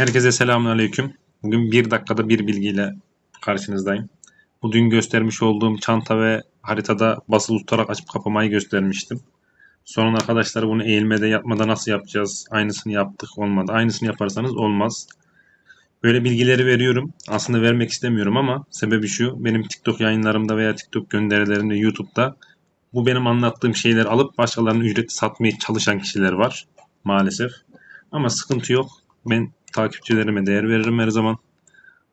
Herkese selamünaleyküm. Bugün bir dakikada bir bilgiyle karşınızdayım. Bu dün göstermiş olduğum çanta ve haritada basılı tutarak açıp kapamayı göstermiştim. Sonra arkadaşlar bunu eğilmede yapmada nasıl yapacağız? Aynısını yaptık olmadı. Aynısını yaparsanız olmaz. Böyle bilgileri veriyorum. Aslında vermek istemiyorum ama sebebi şu. Benim TikTok yayınlarımda veya TikTok gönderilerimde YouTube'da bu benim anlattığım şeyleri alıp başkalarına ücretli satmaya çalışan kişiler var. Maalesef. Ama sıkıntı yok. Ben takipçilerime değer veririm her zaman.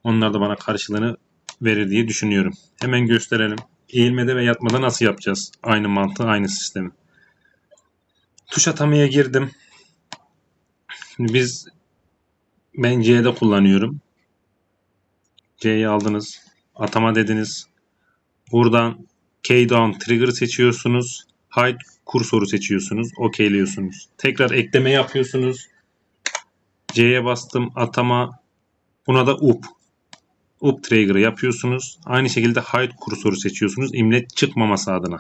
Onlar da bana karşılığını verir diye düşünüyorum. Hemen gösterelim. Eğilmede ve yatmada nasıl yapacağız? Aynı mantığı, aynı sistemi. Tuş atamaya girdim. Biz ben C'de kullanıyorum. C'yi aldınız. Atama dediniz. Buradan Key down trigger seçiyorsunuz. Hide kursoru seçiyorsunuz. Okeyliyorsunuz. Tekrar ekleme yapıyorsunuz. C'ye bastım atama. Buna da up. Up trigger'ı yapıyorsunuz. Aynı şekilde hide kursoru seçiyorsunuz. İmlet çıkmaması adına.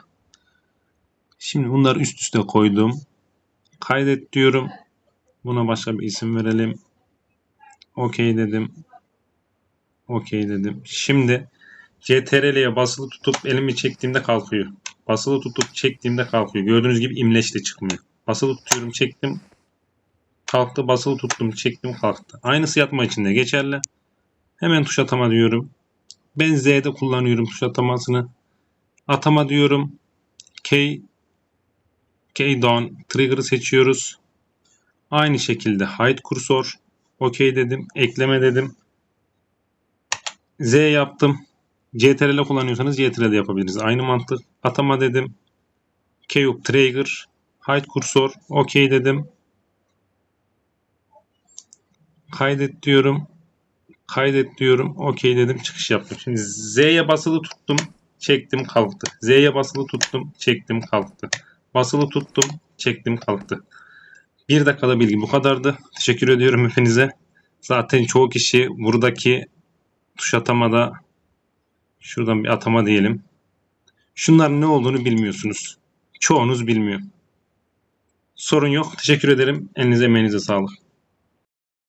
Şimdi bunları üst üste koydum. Kaydet diyorum. Buna başka bir isim verelim. Okey dedim. Okey dedim. Şimdi CTRL'ye basılı tutup elimi çektiğimde kalkıyor. Basılı tutup çektiğimde kalkıyor. Gördüğünüz gibi imleçle çıkmıyor. Basılı tutuyorum çektim. Kalktı basılı tuttum çektim kalktı. Aynısı yatma için de geçerli. Hemen tuş atama diyorum. Ben Z'de kullanıyorum tuş atamasını. Atama diyorum. K K down trigger'ı seçiyoruz. Aynı şekilde hide kursor. OK dedim. Ekleme dedim. Z yaptım. CTRL kullanıyorsanız CTRL de yapabiliriz. Aynı mantık. Atama dedim. Keyup trigger. Hide kursor. OK dedim. Kaydet diyorum. Kaydet diyorum. OK dedim. Çıkış yaptım. Şimdi Z'ye basılı tuttum. Çektim kalktı. Z'ye basılı tuttum. Çektim kalktı. Basılı tuttum. Çektim kalktı. Bir dakikada bilgi bu kadardı. Teşekkür ediyorum hepinize. Zaten çoğu kişi buradaki tuş atamada şuradan bir atama diyelim. Şunların ne olduğunu bilmiyorsunuz. Çoğunuz bilmiyor. Sorun yok. Teşekkür ederim. Elinize emeğinize sağlık.